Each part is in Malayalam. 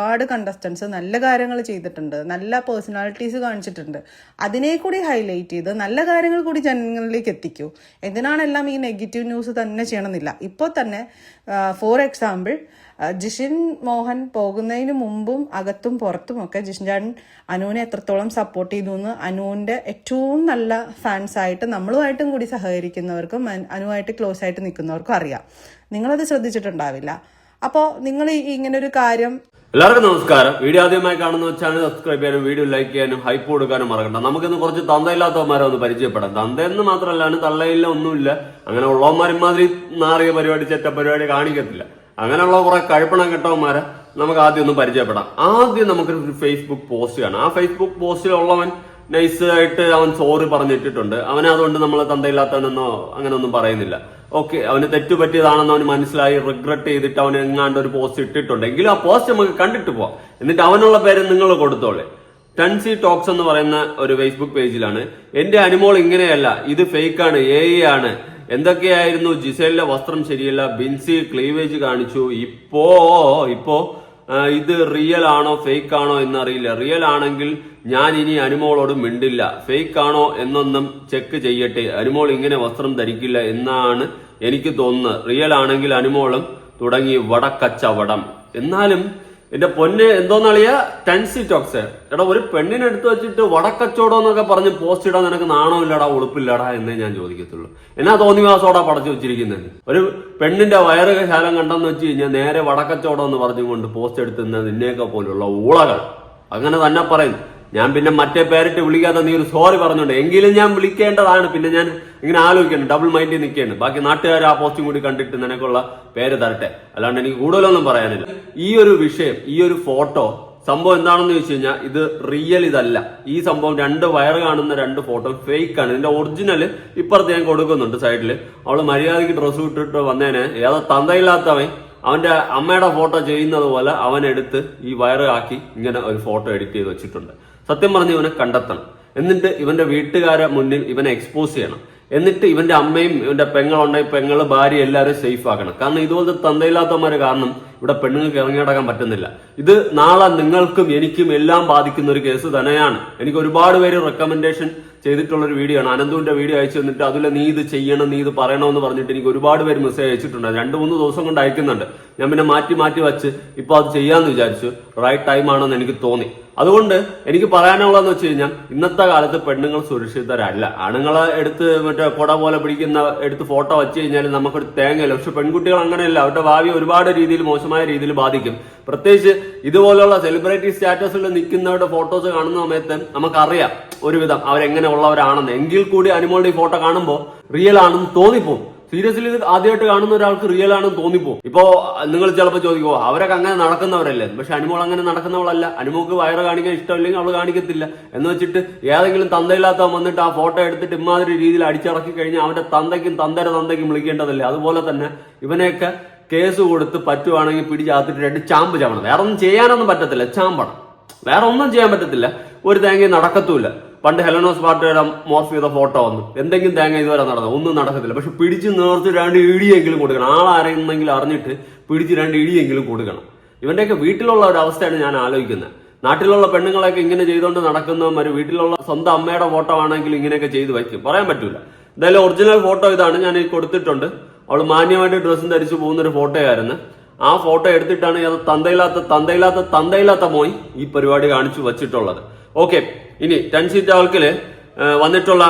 ഒരുപാട് കണ്ടസ്റ്റൻസ് നല്ല കാര്യങ്ങൾ ചെയ്തിട്ടുണ്ട് നല്ല പേഴ്സണാലിറ്റീസ് കാണിച്ചിട്ടുണ്ട്. അതിനെ കൂടി ഹൈലൈറ്റ് ചെയ്ത് നല്ല കാര്യങ്ങൾ കൂടി ജനങ്ങളിലേക്ക് എത്തിക്കൂ. എന്തിനാണെല്ലാം ഈ നെഗറ്റീവ് ന്യൂസ് തന്നെ ചെയ്യണമെന്നില്ല. ഇപ്പോൾ തന്നെ ഫോർ എക്സാമ്പിൾ ജിഷിൻ മോഹൻ പോകുന്നതിന് മുമ്പും അകത്തും പുറത്തും ഒക്കെ ജിഷിൻ ചാടൻ അനുവിനെ എത്രത്തോളം സപ്പോർട്ട് ചെയ്തു എന്ന് അനുവിന്റെ ഏറ്റവും നല്ല ഫാൻസ് ആയിട്ട് നമ്മളുമായിട്ടും കൂടി സഹകരിക്കുന്നവർക്കും അനുവായിട്ട് ക്ലോസ് ആയിട്ട് നിൽക്കുന്നവർക്കും അറിയാം. നിങ്ങളത് ശ്രദ്ധിച്ചിട്ടുണ്ടാവില്ല. അപ്പോൾ നിങ്ങൾ ഇങ്ങനെ ഒരു കാര്യം എല്ലാവർക്കും നമസ്കാരം. വീഡിയോ ആദ്യമായി കാണുന്ന ചാനൽ സബ്സ്ക്രൈബ് ചെയ്യാനും വീഡിയോ ലൈക്ക് ചെയ്യാനും ഹൈപ്പ് കൊടുക്കാനും മറക്കണ്ട. നമുക്കിന്ന് കുറച്ച് തന്തയില്ലാത്തവന്മാരെ ഒന്ന് പരിചയപ്പെടാം. തന്തയെന്ന് മാത്രമല്ല തള്ളയില്ല ഒന്നുമില്ല. അങ്ങനെ ഉള്ളവന്മാരിമാതിരി നാറിയ പരിപാടി ചെറ്റ പരിപാടി കാണിക്കത്തില്ല. അങ്ങനെയുള്ള കുറെ കഴുപ്പണം കെട്ടവന്മാരെ നമുക്ക് ആദ്യം ഒന്ന് പരിചയപ്പെടാം. ആദ്യം നമുക്കൊരു ഫേസ്ബുക്ക് പോസ്റ്റ് കാണാം. ആ ഫേസ്ബുക്ക് പോസ്റ്റിലുള്ളവൻ നൈസ് ആയിട്ട് അവൻ സോറി പറഞ്ഞിട്ടിട്ടുണ്ട്. അവനെ അതുകൊണ്ട് നമ്മൾ തന്തയില്ലാത്തവനെന്നോ അങ്ങനെ ഒന്നും പറയുന്നില്ല. ഓക്കെ അവന് തെറ്റു പറ്റിയതാണെന്ന് അവന് മനസ്സിലായി റിഗ്രറ്റ് ചെയ്തിട്ട് അവൻ എങ്ങാണ്ട് ഒരു പോസ്റ്റ് ഇട്ടിട്ടുണ്ട്. എങ്കിലും ആ പോസ്റ്റ് നമുക്ക് കണ്ടിട്ട് പോവാം. എന്നിട്ട് അവനുള്ള പേര് നിങ്ങൾ കൊടുത്തോളെ. ടൺസി ടോക്സ് എന്ന് പറയുന്ന ഒരു ഫേസ്ബുക്ക് പേജിലാണ്. എന്റെ അനുമോൾ ഇങ്ങനെയല്ല ഇത് ഫേക്കാണ് എ ആണ്. എന്തൊക്കെയായിരുന്നു ജിസേലിന്റെ വസ്ത്രം ശരിയല്ല? ബിൻസി ക്ലീവേജ് കാണിച്ചു. ഇപ്പോ ഇപ്പോ ഇത് റിയൽ ആണോ ഫേക്ക് ആണോ എന്നറിയില്ല. റിയൽ ആണെങ്കിൽ ഞാൻ ഇനി അനുമോളോട് മിണ്ടില്ല. ഫേക്ക് ആണോ എന്നൊന്നും ചെക്ക് ചെയ്യട്ടെ. അനുമോൾ ഇങ്ങനെ വസ്ത്രം ധരിക്കില്ല എന്നാണ് എനിക്ക് തോന്നുന്നത്. റിയൽ ആണെങ്കിൽ അനുമോളും തുടങ്ങി വടക്കച്ചവടം. എന്നാലും എന്റെ പൊന്ന് എന്തോന്നളിയ? ടെൻസി ടോക്സ്. എടാ ഒരു പെണ്ണിനെ എടുത്തു വെച്ചിട്ട് വടക്കച്ചോടോ എന്നൊക്കെ പറഞ്ഞ് പോസ്റ്റ് ഇടാൻ നിനക്ക് നാണമില്ലടാ ഉളുപ്പില്ലടാ എന്നേ ഞാൻ ചോദിക്കത്തുള്ളൂ. എന്നാ തോന്നിവാസോടാ പടച്ചു വെച്ചിരിക്കുന്നത്? ഒരു പെണ്ണിന്റെ വയറുക ശാലം കണ്ടെന്ന് വെച്ച് കഴിഞ്ഞാൽ നേരെ വടക്കച്ചോടോ എന്ന് പറഞ്ഞുകൊണ്ട് പോസ്റ്റ് എടുത്തുന്ന നിന്നെയൊക്കെ പോലുള്ള ഊളകൾ. അങ്ങനെ തന്നെ പറയും ഞാൻ പിന്നെ മറ്റേ പേരിട്ട് വിളിക്കാതെ നീ ഒരു സോറി പറഞ്ഞോണ്ട്. എങ്കിലും ഞാൻ വിളിക്കേണ്ടതാണ്. പിന്നെ ഞാൻ ഇങ്ങനെ ആലോചിക്കണം ഡബിൾ മൈൻഡിൽ നിൽക്കുകയാണ് ബാക്കി നാട്ടുകാർ ആ പോസ്റ്റും കൂടി കണ്ടിട്ട് നിനക്കുള്ള പേര് തരട്ടെ. അല്ലാണ്ട് എനിക്ക് കൂടുതലൊന്നും പറയാനില്ല. ഈ ഒരു വിഷയം ഈ ഒരു ഫോട്ടോ സംഭവം എന്താണെന്ന് ചോദിച്ചു കഴിഞ്ഞാൽ ഇത് റിയൽ ഇതല്ല. ഈ സംഭവം രണ്ട് വയർ കാണുന്ന രണ്ട് ഫോട്ടോ ഫേക്ക് ആണ്. ഇതിന്റെ ഒറിജിനൽ ഇപ്പുറത്ത് ഞാൻ കൊടുക്കുന്നുണ്ട് സൈഡിൽ അവൾ മര്യാദയ്ക്ക് ഡ്രസ്സ് ഇട്ടിട്ട് വന്നേനെ. ഏതോ തന്തയില്ലാത്തവൻ അവന്റെ അമ്മയുടെ ഫോട്ടോ ചെയ്യുന്നത് പോലെ അവൻ എടുത്ത് ഈ വയർ ആക്കി ഇങ്ങനെ ഒരു ഫോട്ടോ എഡിറ്റ് ചെയ്ത് വെച്ചിട്ടുണ്ട്. സത്യം പറഞ്ഞ് ഇവനെ കണ്ടെത്തണം. എന്നിട്ട് ഇവന്റെ വീട്ടുകാരെ മുന്നിൽ ഇവനെ എക്സ്പോസ് ചെയ്യണം. എന്നിട്ട് ഇവന്റെ അമ്മയും ഇവന്റെ പെങ്ങളുണ്ടെങ്കിൽ പെങ്ങൾ ഭാര്യ എല്ലാവരും സേഫ് ആക്കണം. കാരണം ഇതുപോലത്തെ തന്തയില്ലാത്തമാര് കാരണം ഇവിടെ പെണ്ണുങ്ങൾക്ക് ഇറങ്ങിയടക്കാൻ പറ്റുന്നില്ല. ഇത് നാളെ നിങ്ങൾക്കും എനിക്കും എല്ലാം ബാധിക്കുന്ന ഒരു കേസ് തന്നെയാണ്. എനിക്ക് ഒരുപാട് പേര് റെക്കമെൻഡേഷൻ ചെയ്തിട്ടുള്ള ഒരു വീഡിയോ ആണ്. അനന്തുവിന്റെ വീഡിയോ അയച്ചു തന്നിട്ട് അതിൽ നീ ഇത് ചെയ്യണം നീ ഇത് പറയണമെന്ന് പറഞ്ഞിട്ട് എനിക്ക് ഒരുപാട് പേര് മെസ്സേജ് അയച്ചിട്ടുണ്ട്. രണ്ട് മൂന്ന് ദിവസം കൊണ്ട് അയക്കുന്നുണ്ട്. ഞാൻ പിന്നെ മാറ്റി മാറ്റി വച്ച് ഇപ്പൊ അത് ചെയ്യാന്ന് വിചാരിച്ചു. റൈറ്റ് ടൈം ആണെന്ന് എനിക്ക് തോന്നി. അതുകൊണ്ട് എനിക്ക് പറയാനുള്ളതെന്ന് വെച്ച് കഴിഞ്ഞാൽ ഇന്നത്തെ കാലത്ത് പെണ്ണുങ്ങൾ സുരക്ഷിതരല്ല. ആണുങ്ങളെ എടുത്ത് മറ്റേ കുട പോലെ പിടിക്കുന്ന എടുത്ത് ഫോട്ടോ വെച്ച് കഴിഞ്ഞാൽ നമുക്കൊരു തേങ്ങയില്ല? പക്ഷെ പെൺകുട്ടികൾ അങ്ങനെയല്ല. അവരുടെ ഭാവി ഒരുപാട് രീതിയിൽ മോശമായ രീതിയിൽ ബാധിക്കും. പ്രത്യേകിച്ച് ഇതുപോലുള്ള സെലിബ്രിറ്റി സ്റ്റാറ്റസിൽ നിൽക്കുന്നവരുടെ ഫോട്ടോസ് കാണുന്ന സമയത്ത് നമുക്കറിയാം ഒരുവിധം അവരെങ്ങനെ ഉള്ളവരാണെന്ന്. എങ്കിൽ കൂടി അനുമോളുടെ ഈ ഫോട്ടോ കാണുമ്പോൾ റിയൽ ആണെന്ന് തോന്നിപ്പോവും സീരിയസ്ലി ഇത് ആദ്യമായിട്ട് കാണുന്ന ഒരാൾക്ക് റിയൽ ആണെന്ന് തോന്നിപ്പോ. ഇപ്പോ നിങ്ങൾ ചിലപ്പോൾ ചോദിക്കുമോ അവരൊക്കെ അങ്ങനെ നടക്കുന്നവരല്ലേ? പക്ഷെ അനുമോൾ അങ്ങനെ നടക്കുന്നവളല്ല. അനുമോക്ക് വയറ് കാണിക്കാൻ ഇഷ്ടമില്ലെങ്കിൽ അവൾ കാണിക്കത്തില്ല. എന്ന് വെച്ചിട്ട് ഏതെങ്കിലും തന്തയില്ലാത്തവൻ വന്നിട്ട് ആ ഫോട്ടോ എടുത്തിട്ട് ഇമാതിരി രീതിയിൽ അടിച്ചിറക്കി കഴിഞ്ഞാൽ അവന്റെ തന്തയ്ക്കും തന്തര തന്തയ്ക്കും വിളിക്കേണ്ടതല്ലേ? അതുപോലെ തന്നെ ഇവനെയൊക്കെ കേസ് കൊടുത്ത് പറ്റുവാണെങ്കിൽ പിടിച്ചാത്തിട്ട് രണ്ട് ചാമ്പ് ചാവണം. വേറെ ഒന്നും ചെയ്യാനൊന്നും പറ്റത്തില്ല. ചാമ്പണം. വേറെ ഒന്നും ചെയ്യാൻ പറ്റത്തില്ല. ഒരു തേങ്ങയും നടക്കത്തുമില്ല. പണ്ട് ഹെലനോസ് പാർട്ടിയുടെ മോർഫ് ചെയ്ത ഫോട്ടോ വന്നു. എന്തെങ്കിലും തേങ്ങ ഇതുവരെ നടന്നു? ഒന്നും നടക്കത്തില്ല. പക്ഷെ പിടിച്ച് നേർത്ത് രണ്ട് ഇടിയെങ്കിലും കൊടുക്കണം. ആളാരെങ്കിലും അറിഞ്ഞിട്ട് പിടിച്ച് രണ്ട് ഇടിയെങ്കിലും കൊടുക്കണം. ഇവന്റെയൊക്കെ വീട്ടിലുള്ള ഒരു അവസ്ഥയാണ് ഞാൻ ആലോചിക്കുന്നത്. നാട്ടിലുള്ള പെണ്ണുങ്ങളൊക്കെ ഇങ്ങനെ ചെയ്തുകൊണ്ട് നടക്കുന്നവന്മാർ വീട്ടിലുള്ള സ്വന്തം അമ്മയുടെ ഫോട്ടോ ആണെങ്കിലും ഇങ്ങനെയൊക്കെ ചെയ്തു വയ്ക്കും. പറയാൻ പറ്റൂല. എന്തായാലും ഒറിജിനൽ ഫോട്ടോ ഇതാണ് ഞാൻ കൊടുത്തിട്ടുണ്ട്. അവൾ മാന്യമായിട്ട് ഡ്രസ്സും ധരിച്ചു പോകുന്ന ഒരു ഫോട്ടോ ആയിരുന്നു ആ ഫോട്ടോ എടുത്തിട്ടാണ് അത് തന്തയില്ലാത്ത തന്തയില്ലാത്ത തന്തയില്ലാത്ത പോയി ഈ പരിപാടി കാണിച്ചു വച്ചിട്ടുള്ളത്. ഓക്കെ ഇനി ടെൻസി ടാൾക്കിൽ വന്നിട്ടുള്ള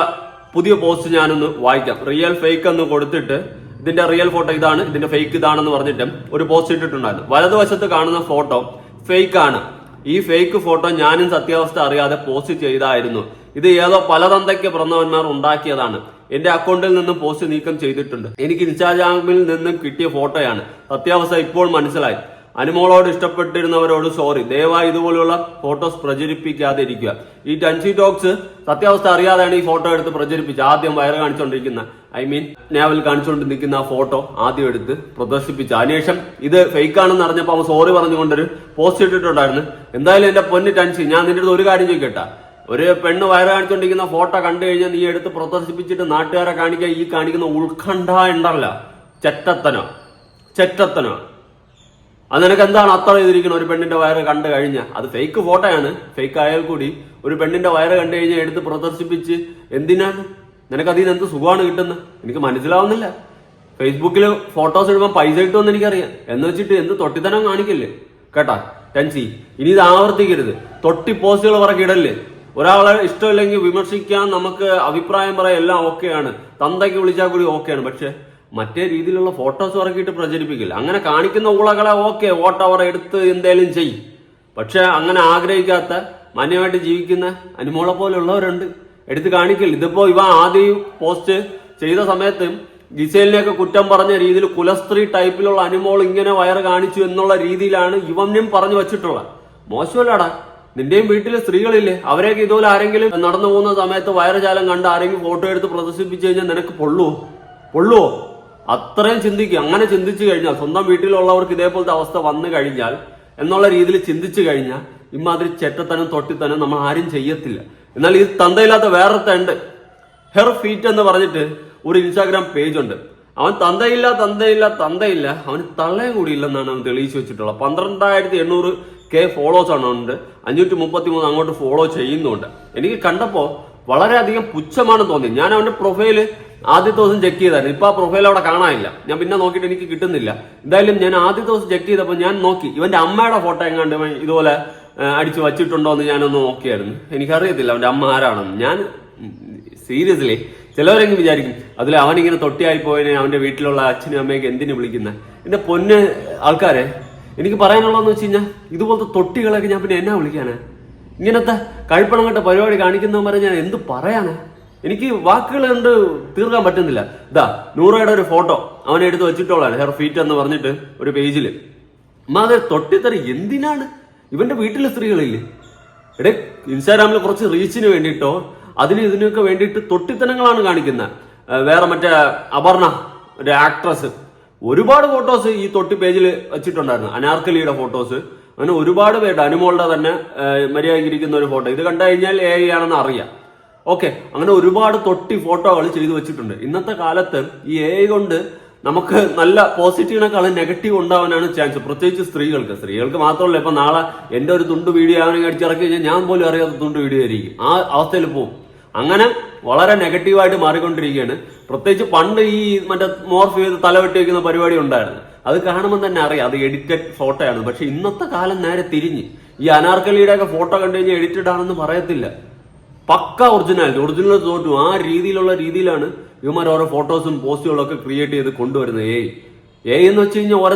പുതിയ പോസ്റ്റ് ഞാനൊന്ന് വായിക്കാം. റിയൽ ഫേക്ക് എന്ന് കൊടുത്തിട്ട് ഇതിന്റെ റിയൽ ഫോട്ടോ ഇതാണ് ഇതിന്റെ ഫേക്ക് ഇതാണെന്ന് പറഞ്ഞിട്ട് ഒരു പോസ്റ്റ് ഇട്ടിട്ടുണ്ടായിരുന്നു. വലതുവശത്ത് കാണുന്ന ഫോട്ടോ ഫേക്ക് ആണ്. ഈ ഫേക്ക് ഫോട്ടോ ഞാനും സത്യാവസ്ഥ അറിയാതെ പോസ്റ്റ് ചെയ്തായിരുന്നു. ഇത് ഏതോ പലതന്തയ്ക്ക് പിറന്നവന്മാർ ഉണ്ടാക്കിയതാണ്. എന്റെ അക്കൗണ്ടിൽ നിന്നും പോസ്റ്റ് നീക്കം ചെയ്തിട്ടുണ്ട്. എനിക്ക് ഇൻസ്റ്റാഗ്രാമിൽ നിന്നും കിട്ടിയ ഫോട്ടോയാണ് സത്യാവസ്ഥ ഇപ്പോൾ മനസ്സിലായി. അനുമോളോട് ഇഷ്ടപ്പെട്ടിരുന്നവരോട് സോറി ദയവായി ഇതുപോലുള്ള ഫോട്ടോസ് പ്രചരിപ്പിക്കാതിരിക്കുക. ഈ ടൻസി ടോക്സ് സത്യാവസ്ഥ അറിയാതെയാണ് ഈ ഫോട്ടോ എടുത്ത് പ്രചരിപ്പിച്ചത്. ആദ്യം വയറ് കാണിച്ചുകൊണ്ടിരിക്കുന്ന ഐ മീൻ നേവൽ കാണിച്ചുകൊണ്ട് നിൽക്കുന്ന ആ ഫോട്ടോ ആദ്യം എടുത്ത് പ്രദർശിപ്പിച്ചു. അതിനുശേഷം ഇത് ഫേക്ക് ആണെന്ന് അറിഞ്ഞപ്പോൾ അവൻ സോറി പറഞ്ഞുകൊണ്ടൊരു പോസ്റ്റ് ഇട്ടിട്ടുണ്ടായിരുന്നു. എന്തായാലും എന്റെ പൊന്ന് ടൻസി ഞാൻ നിന്റെ അടുത്ത് ഒരു കാര്യം ചോദിക്കട്ടെ? ഒരു പെണ്ണ് വയറ് കാണിച്ചുകൊണ്ടിരിക്കുന്ന ഫോട്ടോ കണ്ടു കഴിഞ്ഞാൽ നീ എടുത്ത് പ്രദർശിപ്പിച്ചിട്ട് നാട്ടുകാരെ കാണിക്കാൻ ഈ കാണിക്കുന്ന ഉത്കണ്ഠ ഉണ്ടല്ല. ചെറ്റത്തനോ. ചെറ്റത്തനോ. അത് നിനക്ക് എന്താണ് അത്ര ചെയ്തിരിക്കുന്നത് ഒരു പെണ്ണിന്റെ വയറ് കണ്ടു കഴിഞ്ഞാൽ അത് ഫേക്ക് ഫോട്ടോയാണ് ഫേക്ക് ആയാൽ കൂടി ഒരു പെണ്ണിന്റെ വയറ് കണ്ടു കഴിഞ്ഞാൽ എടുത്ത് പ്രദർശിപ്പിച്ച് എന്തിനാണ് നിനക്ക് അതിൽ നിന്ന് എന്ത് സുഖമാണ് കിട്ടുന്നത് എനിക്ക് മനസ്സിലാവുന്നില്ല. ഫേസ്ബുക്കിൽ ഫോട്ടോസ് ഇടുമ്പോൾ പൈസ കിട്ടുമെന്ന് എനിക്കറിയാം. എന്ന് വെച്ചിട്ട് എന്ത് തൊട്ടിത്തനം കാണിക്കല്ലേ? കേട്ടാ ടെൻസി ഇനി ഇത് ആവർത്തിക്കരുത്. തൊട്ടി പോസ്റ്റുകൾ പറക്കി ഇടല്ലേ? ഒരാളെ ഇഷ്ടമില്ലെങ്കിൽ വിമർശിക്കാൻ നമുക്ക് അഭിപ്രായം പറയാം എല്ലാം ഓക്കെയാണ്. തന്തയ്ക്ക് വിളിച്ചാൽ കൂടി ഓക്കെയാണ്. പക്ഷെ മറ്റേ രീതിയിലുള്ള ഫോട്ടോസ് ഇറക്കിയിട്ട് പ്രചരിപ്പിക്കില്ല. അങ്ങനെ കാണിക്കുന്ന ഊളകളെ ഓക്കെ വോട്ടവർ എടുത്ത് എന്തേലും ചെയ്യും. പക്ഷെ അങ്ങനെ ആഗ്രഹിക്കാത്ത മാന്യമായിട്ട് ജീവിക്കുന്ന അനുമോളെ പോലുള്ളവരുണ്ട്. എടുത്ത് കാണിക്കില്ല. ഇതിപ്പോ ഇവ ആദ്യം പോസ്റ്റ് ചെയ്ത സമയത്ത് ഗിസേലിനെയൊക്കെ കുറ്റം പറഞ്ഞ രീതിയിൽ കുലസ്ത്രീ ടൈപ്പിലുള്ള അനുമോൾ ഇങ്ങനെ വയറ് കാണിച്ചു എന്നുള്ള രീതിയിലാണ് ഇവനും പറഞ്ഞു വെച്ചിട്ടുള്ളത്. മോശമല്ലടാ. നിന്റെയും വീട്ടിലെ സ്ത്രീകളില്ലേ? അവരെയൊക്കെ ഇതുപോലെ ആരെങ്കിലും നടന്നു പോകുന്ന സമയത്ത് വയറുജാലം കണ്ട് ആരെങ്കിലും ഫോട്ടോ എടുത്ത് പ്രദർശിപ്പിച്ചു കഴിഞ്ഞാൽ നിനക്ക് പൊള്ളുവോ? പൊള്ളുവോ? അത്രയും ചിന്തിക്കുക അങ്ങനെ ചിന്തിച്ചു കഴിഞ്ഞാൽ സ്വന്തം വീട്ടിലുള്ളവർക്ക് ഇതേപോലത്തെ അവസ്ഥ വന്നു കഴിഞ്ഞാൽ എന്നുള്ള രീതിയിൽ ചിന്തിച്ചു കഴിഞ്ഞാൽ ഇമാതിരി ചെറ്റത്തനം തൊട്ടിത്തനം നമ്മൾ ആരും ചെയ്യത്തില്ല. എന്നാൽ ഈ തന്തയില്ലാത്ത വേറൊരുത്തുണ്ട് ഹെർ ഫീറ്റ് എന്ന് പറഞ്ഞിട്ട് ഒരു ഇൻസ്റ്റാഗ്രാം പേജ് ഉണ്ട്. അവൻ തന്തയില്ല തന്തയില്ല തന്തയില്ല അവന് തള്ളയും കൂടി ഇല്ലെന്നാണ് അവൻ തെളിയിച്ചു വെച്ചിട്ടുള്ളത്. പന്ത്രണ്ടായിരത്തി എണ്ണൂറ് കെ ഫോളോസ് ആണ് ഉണ്ട് അഞ്ഞൂറ്റി മുപ്പത്തി മൂന്ന് അങ്ങോട്ട് ഫോളോ ചെയ്യുന്നുണ്ട്. എനിക്ക് കണ്ടപ്പോ വളരെയധികം പുച്ഛമാണ് തോന്നി. ഞാൻ അവന്റെ പ്രൊഫൈൽ ആദ്യത്തെ ദിവസം ചെക്ക് ചെയ്തായിരുന്നു. ഇപ്പൊ ആ പ്രൊഫൈൽ അവിടെ കാണാനില്ല. ഞാൻ പിന്നെ നോക്കിയിട്ട് എനിക്ക് കിട്ടുന്നില്ല. എന്തായാലും ഞാൻ ആദ്യത്തെ ദിവസം ചെക്ക് ചെയ്തപ്പോൾ ഞാൻ നോക്കി. ഇവന്റെ അമ്മയുടെ ഫോട്ടോ എങ്ങാണ്ട് ഇതുപോലെ അടിച്ച് വച്ചിട്ടുണ്ടോ എന്ന് ഞാനൊന്ന് നോക്കിയായിരുന്നു. എനിക്കറിയത്തില്ല അവന്റെ അമ്മ ആരാണെന്ന്. ഞാൻ സീരിയസ്ലി ചിലവരെങ്കിലും വിചാരിക്കും അതിൽ അവനിങ്ങനെ തൊട്ടിയായി പോയതിനെ അവന്റെ വീട്ടിലുള്ള അച്ഛനും അമ്മയൊക്കെ എന്തിനു വിളിക്കുന്നത് എന്റെ പൊന്ന് ആൾക്കാരെ എനിക്ക് പറയാനുള്ളതെന്ന് വെച്ച് കഴിഞ്ഞാൽ ഇതുപോലത്തെ തൊട്ടികളൊക്കെ ഞാൻ പിന്നെ എന്നാ വിളിക്കാനാ? ഇങ്ങനത്തെ കഴിപ്പണം കെട്ട പരിപാടി കാണിക്കുന്നവരെ ഞാൻ എന്ത് പറയാനാ? എനിക്ക് വാക്കുകൾ കണ്ട് തീർക്കാൻ പറ്റുന്നില്ല. ഇതാ നൂറയുടെ ഒരു ഫോട്ടോ അവനെ എടുത്ത് വെച്ചിട്ടോളാണ് ഹെയർ ഫീറ്റ് എന്ന് പറഞ്ഞിട്ട് ഒരു പേജിൽ അമ്മാതെ തൊട്ടിത്തറി എന്തിനാണ്? ഇവന്റെ വീട്ടിലെ സ്ത്രീകളില്ലേ? എടേ ഇൻസ്റ്റാഗ്രാമിൽ കുറച്ച് റീച്ചിന് വേണ്ടിയിട്ടോ അതിന് ഇതിനൊക്കെ വേണ്ടിയിട്ട് തൊട്ടിത്തനങ്ങളാണ് കാണിക്കുന്നത് വേറെ മറ്റേ അപർണ ഒരു ആക്ട്രസ് ഒരുപാട് ഫോട്ടോസ് ഈ തൊട്ടി പേജിൽ വെച്ചിട്ടുണ്ടായിരുന്നു അനാർക്കലിയുടെ ഫോട്ടോസ് അങ്ങനെ ഒരുപാട് പേരുടെ അനുമോളുടെ തന്നെ മര്യാദയ്ക്ക് ഒരു ഫോട്ടോ ഇത് കണ്ടു കഴിഞ്ഞാൽ എ ആണെന്ന് അറിയാം. ഓക്കെ അങ്ങനെ ഒരുപാട് തൊട്ടി ഫോട്ടോകൾ ചെയ്തു വെച്ചിട്ടുണ്ട്. ഇന്നത്തെ കാലത്ത് ഈ എ കൊണ്ട് നമുക്ക് നല്ല പോസിറ്റീവിനേക്കാളും നെഗറ്റീവ് ഉണ്ടാവാനാണ് ചാൻസ് പ്രത്യേകിച്ച് സ്ത്രീകൾക്ക്. സ്ത്രീകൾക്ക് മാത്രമല്ല ഇപ്പൊ നാളെ എന്റെ ഒരു തുണ്ട് വീഡിയോ ആണെങ്കിൽ അടിച്ചിറക്കി കഴിഞ്ഞാൽ ഞാൻ പോലും അറിയാത്ത തുണ്ട് വീഡിയോ ആയിരിക്കും. ആ അവസ്ഥയിൽ പോകും അങ്ങനെ വളരെ നെഗറ്റീവായിട്ട് മാറിക്കൊണ്ടിരിക്കുകയാണ്. പ്രത്യേകിച്ച് പണ്ട് ഈ മറ്റേ മോർഫ് ചെയ്ത് തലവെട്ടി വെക്കുന്ന പരിപാടി ഉണ്ടായിരുന്നു. അത് കാണുമ്പോൾ തന്നെ അറിയാം അത് എഡിറ്റഡ് ഫോട്ടോയാണ് പക്ഷെ ഇന്നത്തെ കാലം നേരെ തിരിഞ്ഞ്. ഈ അനാർക്കലിയുടെ ഒക്കെ ഫോട്ടോ കണ്ടു കഴിഞ്ഞാൽ എഡിറ്റഡ് ആണെന്ന് പറയത്തില്ല. പക്ക ഒറിജിനാലിറ്റി ഒറിജിനൽ തോറ്റും. ആ രീതിയിലുള്ള രീതിയിലാണ് ഇവന്മാർ ഓരോ ഫോട്ടോസും പോസ്റ്റുകളും ഒക്കെ ക്രിയേറ്റ് ചെയ്ത് കൊണ്ടുവരുന്നത്. ഏ എ എന്ന് വെച്ച് കഴിഞ്ഞാൽ ഓരോ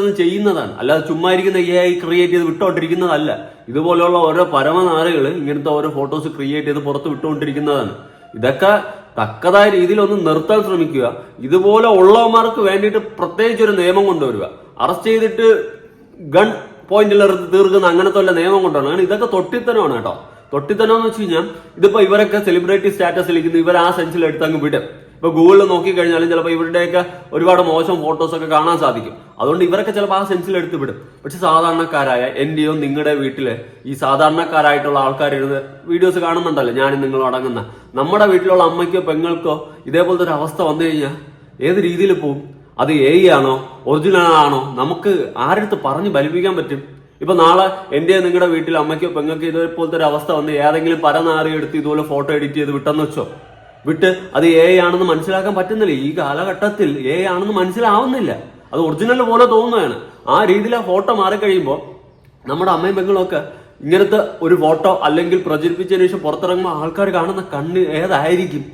നിന്ന് ചെയ്യുന്നതാണ്. അല്ലാതെ ചുമ്മാ ഇരിക്കുന്ന എ ഐ ക്രിയേറ്റ് ചെയ്ത് വിട്ടോണ്ടിരിക്കുന്നതല്ല. ഇതുപോലെയുള്ള ഓരോ പരമനാളുകൾ ഇങ്ങനത്തെ ഓരോ ഫോട്ടോസ് ക്രിയേറ്റ് ചെയ്ത് പുറത്ത് വിട്ടുകൊണ്ടിരിക്കുന്നതാണ്. ഇതൊക്കെ തക്കതായ രീതിയിൽ ഒന്ന് നിർത്താൻ ശ്രമിക്കുക. ഇതുപോലെ ഉള്ളവന്മാർക്ക് വേണ്ടിയിട്ട് പ്രത്യേകിച്ച് ഒരു നിയമം കൊണ്ടുവരിക. അറസ്റ്റ് ചെയ്തിട്ട് ഗൺ പോയിന്റിൽ തീർക്കുന്ന അങ്ങനത്തെ നിയമം കൊണ്ടുവരണം. കാരണം ഇതൊക്കെ തൊട്ടിത്തരമാണ് കേട്ടോ. തൊട്ടിത്തനം എന്ന് വെച്ച് കഴിഞ്ഞാൽ ഇതിപ്പോ ഇവരൊക്കെ സെലിബ്രിറ്റി സ്റ്റാറ്റസ് ഇരിക്കുന്നു ഇവർ ആ സെൻസിൽ എടുത്ത് അങ്ങ് വിടും. ഇപ്പൊ ഗൂഗിളിൽ നോക്കി കഴിഞ്ഞാലും ചിലപ്പോൾ ഇവരുടെയൊക്കെ ഒരുപാട് മോശം ഫോട്ടോസ് ഒക്കെ കാണാൻ സാധിക്കും. അതുകൊണ്ട് ഇവരൊക്കെ ചിലപ്പോൾ ആ സെൻസിൽ എടുത്ത് വിടും. പക്ഷെ സാധാരണക്കാരായ എന്റെയോ നിങ്ങളുടെ വീട്ടിലെ ഈ സാധാരണക്കാരായിട്ടുള്ള ആൾക്കാരിരുന്ന് വീഡിയോസ് കാണുന്നുണ്ടല്ലോ ഞാനും നിങ്ങൾ അടങ്ങുന്ന. നമ്മുടെ വീട്ടിലുള്ള അമ്മയ്ക്കോ പെങ്ങൾക്കോ ഇതേപോലത്തെ ഒരു അവസ്ഥ വന്നു കഴിഞ്ഞാൽ ഏത് രീതിയിൽ പോകും അത് എ ആണോ? ഒറിജിനൽ ആണോ? നമുക്ക് ആരെടുത്ത് പറഞ്ഞ് ബലിപ്പിക്കാൻ പറ്റും? ഇപ്പൊ നാളെ എന്റെ നിങ്ങളുടെ വീട്ടിൽ അമ്മയ്ക്കോ പെങ്ങൾക്കോ ഇതേപോലത്തെ ഒരു അവസ്ഥ വന്ന് ഏതെങ്കിലും പരനാറി എടുത്ത് ഇതുപോലെ ഫോട്ടോ എഡിറ്റ് ചെയ്ത് വിട്ടെന്ന് വെച്ചോ? വിട്ട് അത് എ ആണെന്ന് മനസ്സിലാക്കാൻ പറ്റുന്നില്ല. ഈ കാലഘട്ടത്തിൽ എ ആണെന്ന് മനസ്സിലാവുന്നില്ല. അത് ഒറിജിനൽ പോലെ തോന്നുകയാണ്. ആ രീതിയിൽ ആ ഫോട്ടോ മാറിക്കഴിയുമ്പോൾ നമ്മുടെ അമ്മയും പെങ്ങളൊക്കെ ഇങ്ങനത്തെ ഒരു ഫോട്ടോ അല്ലെങ്കിൽ പ്രചരിപ്പിച്ചതിന് ശേഷം പുറത്തിറങ്ങുമ്പോൾ ആൾക്കാർ കാണുന്ന കണ്ണ് ഏതായിരിക്കും?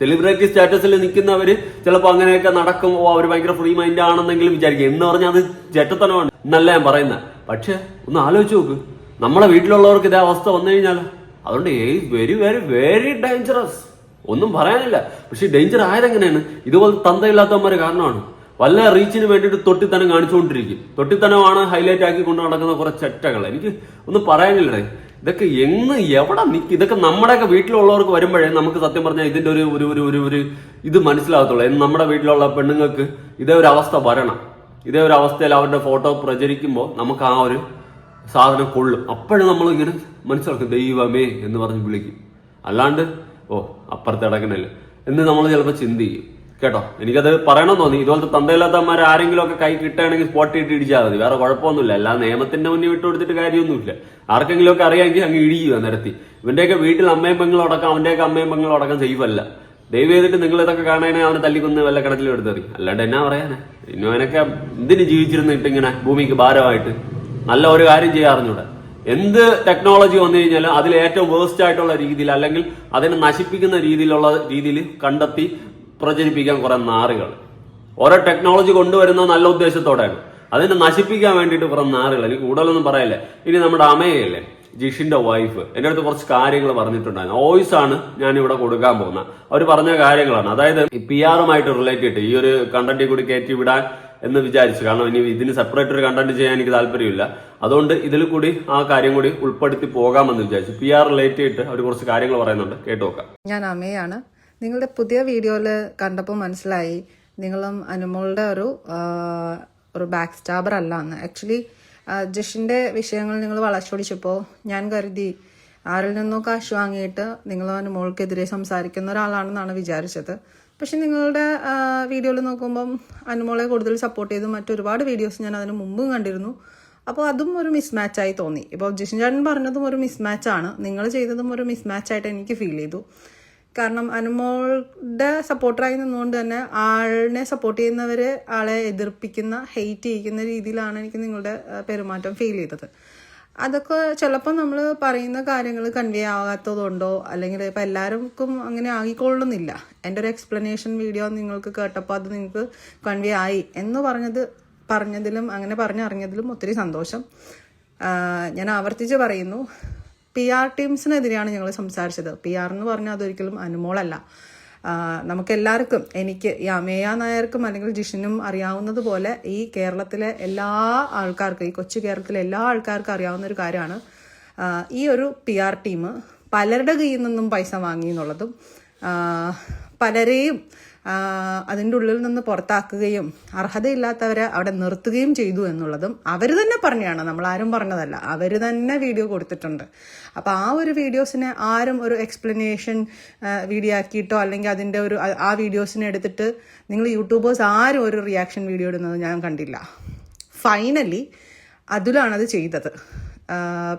സെലിബ്രിറ്റി സ്റ്റാറ്റസിൽ നിൽക്കുന്നവര് ചിലപ്പോൾ അങ്ങനെയൊക്കെ നടക്കും അവർ ഭയങ്കര ഫ്രീ മൈൻഡ് ആണെന്നെങ്കിലും വിചാരിക്കും. എന്ന് പറഞ്ഞാൽ അത് ചെറ്റത്തനമാണ് എന്നല്ല ഞാൻ പറയുന്നത് പക്ഷെ ഒന്ന് ആലോചിച്ച് നോക്ക്. നമ്മളെ വീട്ടിലുള്ളവർക്ക് ഇതേ അവസ്ഥ വന്നു കഴിഞ്ഞാൽ അതുകൊണ്ട് വെരി വെരി വെരി ഡേഞ്ചറസ് ഒന്നും പറയാനില്ല. പക്ഷെ ഡേഞ്ചർ ആയതെങ്ങനെയാണ്? ഇതുപോലെ തന്തയില്ലാത്തവന്മാർ കാരണമാണ്. വല്ല റീച്ചിന് വേണ്ടിയിട്ട് തൊട്ടിത്തനം കാണിച്ചുകൊണ്ടിരിക്കും. തൊട്ടിത്തനമാണ് ഹൈലൈറ്റ് ആക്കി കൊണ്ട് നടക്കുന്ന കുറെ ചെറ്റകൾ എനിക്ക് ഒന്നും പറയാനില്ലേ ഇതൊക്കെ എന്ന് എവിടെ നിൽക്കും ഇതൊക്കെ നമ്മുടെയൊക്കെ വീട്ടിലുള്ളവർക്ക് വരുമ്പോഴേ നമുക്ക് സത്യം പറഞ്ഞാൽ ഇതിന്റെ ഒരു ഒരു ഒരു ഒരു ഇത് മനസ്സിലാകത്തുള്ളൂ. നമ്മുടെ വീട്ടിലുള്ള പെണ്ണുങ്ങൾക്ക് ഇതേ ഒരു അവസ്ഥ വരണം. ഇതേ ഒരു അവസ്ഥയിൽ അവരുടെ ഫോട്ടോ പ്രചരിക്കുമ്പോൾ നമുക്ക് ആ ഒരു സാധനം കൊള്ളും. അപ്പോഴും നമ്മൾ ഇങ്ങനെ മനസ്സിലാക്കും ദൈവമേ എന്ന് പറഞ്ഞ് വിളിക്കും. അല്ലാണ്ട് ഓ അപ്പുറത്ത് കിടക്കണല്ലേ എന്ന് നമ്മൾ ചിലപ്പോൾ ചിന്തിക്കും. കേട്ടോ? എനിക്കത് പറയണം തോന്നി. ഇതുപോലത്തെ തന്തയില്ലാത്തമാർ ആരെങ്കിലും ഒക്കെ കൈ കിട്ടുകയാണെങ്കിൽ സ്പോട്ട് ഇട്ട് ഇടിച്ചാൽ മതി. വേറെ കുഴപ്പമൊന്നുമില്ല. അല്ല നിയമത്തിന്റെ മുന്നിൽ വിട്ടു കൊടുത്തിട്ട് കാര്യമൊന്നുമില്ല. ആർക്കെങ്കിലും ഒക്കെ അറിയാമെങ്കിൽ അങ്ങ് ഇടിക്കുക നിരത്തി. ഇവന്റെയൊക്കെ വീട്ടിൽ അമ്മയും പെങ്ങളും അടക്കം അവന്റെയൊക്കെ അമ്മയും പെങ്ങളും അടക്കം സേഫ് അല്ല. ദയവ് ചെയ്തിട്ട് നിങ്ങൾ ഇതൊക്കെ കാണാനേ അവനെ തല്ലിക്കൊന്ന് വല്ല കടത്തിലും എടുത്തെറി അല്ലാണ്ട് എന്നാ പറയാനേ? ഇന്നും അവനൊക്കെ എന്തിന് ജീവിച്ചിരുന്നിട്ട് ഇങ്ങനെ ഭൂമിക്ക് ഭാരമായിട്ട്? നല്ല ഒരു കാര്യം ചെയ്യാറുഞ്ഞൂടെ എന്ത് ടെക്നോളജി വന്നു കഴിഞ്ഞാലും അതിൽ ഏറ്റവും വേസ്റ്റ് ആയിട്ടുള്ള രീതിയിൽ അല്ലെങ്കിൽ അതിനെ നശിപ്പിക്കുന്ന രീതിയിലുള്ള രീതിയിൽ കണ്ടെത്തി പ്രചരിപ്പിക്കാൻ കുറെ നാറുകൾ. ഓരോ ടെക്നോളജി കൊണ്ടുവരുന്ന നല്ല ഉദ്ദേശത്തോടെയാണ്. അതിനെ നശിപ്പിക്കാൻ വേണ്ടിയിട്ട് കുറെ നാറുകൾ. എനിക്ക് കൂടുതലൊന്നും പറയല്ലേ ഇനി നമ്മുടെ അമ്മയല്ലേ? ജിഷിന്റെ വൈഫ് എന്റെ അടുത്ത് കുറച്ച് കാര്യങ്ങൾ പറഞ്ഞിട്ടുണ്ടായിരുന്നു. വോയിസ് ആണ് ഞാൻ ഇവിടെ കൊടുക്കാൻ പോകുന്നത്. അവർ പറഞ്ഞ കാര്യങ്ങളാണ്. അതായത് പി ആറുമായിട്ട് റിലേറ്റ് ചെയ്തിട്ട് ഈ ഒരു കണ്ടന്റിൽ കൂടി കയറ്റി വിടാൻ എന്ന് വിചാരിച്ചു. കാരണം ഇനി ഇതിന് സെപ്പറേറ്റ് ഒരു കണ്ടന്റ് ചെയ്യാൻ എനിക്ക് താല്പര്യമില്ല. അതുകൊണ്ട് ഇതിൽ കൂടി ആ കാര്യം കൂടി ഉൾപ്പെടുത്തി പോകാമെന്ന് വിചാരിച്ചു. പി ആർ റിലേറ്റ് ചെയ്തിട്ട് അവർ കുറച്ച് കാര്യങ്ങൾ പറയുന്നുണ്ട്. കേട്ടു നോക്കാം. ഞാൻ അമ്മയാണ് നിങ്ങളുടെ പുതിയ വീഡിയോയിൽ കണ്ടപ്പോൾ മനസ്സിലായി. നിങ്ങളും അനുമോളുടെ ഒരു ഒരു ബാക്ക് സ്റ്റാബർ അല്ല എന്ന് ആക്ച്വലി ജഷിന്റെ വിഷയങ്ങൾ നിങ്ങൾ വളച്ചൊടിച്ചപ്പോൾ ഞാൻ കരുതി ആരിൽ നിന്നോ കാശ് വാങ്ങിയിട്ട് നിങ്ങൾ അനുമോൾക്കെതിരെ സംസാരിക്കുന്ന ഒരാളാണെന്നാണ് വിചാരിച്ചത്. പക്ഷെ നിങ്ങളുടെ വീഡിയോയിൽ നോക്കുമ്പം അനുമോളെ കൂടുതൽ സപ്പോർട്ട് ചെയ്ത് മറ്റൊരുപാട് വീഡിയോസ് ഞാൻ അതിന് മുമ്പും കണ്ടിരുന്നു. അപ്പോൾ അതും ഒരു മിസ്മാച്ചായി തോന്നി. ഇപ്പോൾ ജിഷൻ ചേട്ടൻ പറഞ്ഞതും ഒരു മിസ്മാച്ചാണ് നിങ്ങൾ ചെയ്തതും ഒരു മിസ്മാച്ചായിട്ട് എനിക്ക് ഫീൽ ചെയ്തു. കാരണം അനുമോളുടെ സപ്പോർട്ടറായി നിന്നുകൊണ്ട് തന്നെ ആളിനെ സപ്പോർട്ട് ചെയ്യുന്നവർ ആളെ എതിർപ്പിക്കുന്ന ഹെയ്റ്റ് ചെയ്യിക്കുന്ന രീതിയിലാണ് എനിക്ക് നിങ്ങളുടെ പെരുമാറ്റം ഫീൽ ചെയ്തത്. അതൊക്കെ ചിലപ്പോൾ നമ്മൾ പറയുന്ന കാര്യങ്ങൾ കൺവേ ആകാത്തതുകൊണ്ടോ അല്ലെങ്കിൽ ഇപ്പം എല്ലാവർക്കും അങ്ങനെ ആകിക്കൊള്ളുന്നില്ല എന്റെ ഒരു എക്സ്പ്ലനേഷൻ വീഡിയോ നിങ്ങൾക്ക് കേട്ടപ്പോൾ അത് നിങ്ങൾക്ക് കൺവേ ആയി എന്ന് പറഞ്ഞത് പറഞ്ഞതിലും അങ്ങനെ പറഞ്ഞറിഞ്ഞതിലും ഒത്തിരി സന്തോഷം. ഞാൻ ആവർത്തിച്ച് പറയുന്നു. പി ആർ ടീംസിനെതിരെയാണ് ഞങ്ങൾ സംസാരിച്ചത്. പി ആർ എന്ന് പറഞ്ഞാൽ അതൊരിക്കലും അനുമോളല്ല. നമുക്ക് നമുക്കെല്ലാവർക്കും എനിക്ക് ഈ അമേയ നായർക്കും അല്ലെങ്കിൽ ജിഷിനും അറിയാവുന്നതുപോലെ ഈ കേരളത്തിലെ എല്ലാ ആൾക്കാർക്കും ഈ കൊച്ചു കേരളത്തിലെ എല്ലാ ആൾക്കാർക്കും അറിയാവുന്ന ഒരു കാര്യമാണ്. ഈ ഒരു പി ആർ ടീം പലരുടെ കയ്യിൽ നിന്നും പൈസ വാങ്ങി എന്നുള്ളതും പലരെയും അതിന്റെ ഉള്ളിൽ നിന്ന് പുറത്താക്കുകയും അർഹതയില്ലാത്തവരെ അവിടെ നിർത്തുകയും ചെയ്തു എന്നുള്ളതും അവർ തന്നെ പറഞ്ഞാണ്. നമ്മൾ ആരും പറഞ്ഞതല്ല. അവർ തന്നെ വീഡിയോ കൊടുത്തിട്ടുണ്ട്. അപ്പോൾ ആ ഒരു വീഡിയോസിനെ ആരും ഒരു എക്സ്പ്ലനേഷൻ വീഡിയോ ആക്കിയിട്ടോ അല്ലെങ്കിൽ അതിന്റെ ഒരു ആ- വീഡിയോസിനെ എടുത്തിട്ട് നിങ്ങൾ യൂട്യൂബേഴ്സ് ആരും ഒരു റിയാക്ഷൻ വീഡിയോ ഇടുന്നത് ഞാൻ കണ്ടില്ല. ഫൈനലി അതിലാണത് ചെയ്തത്.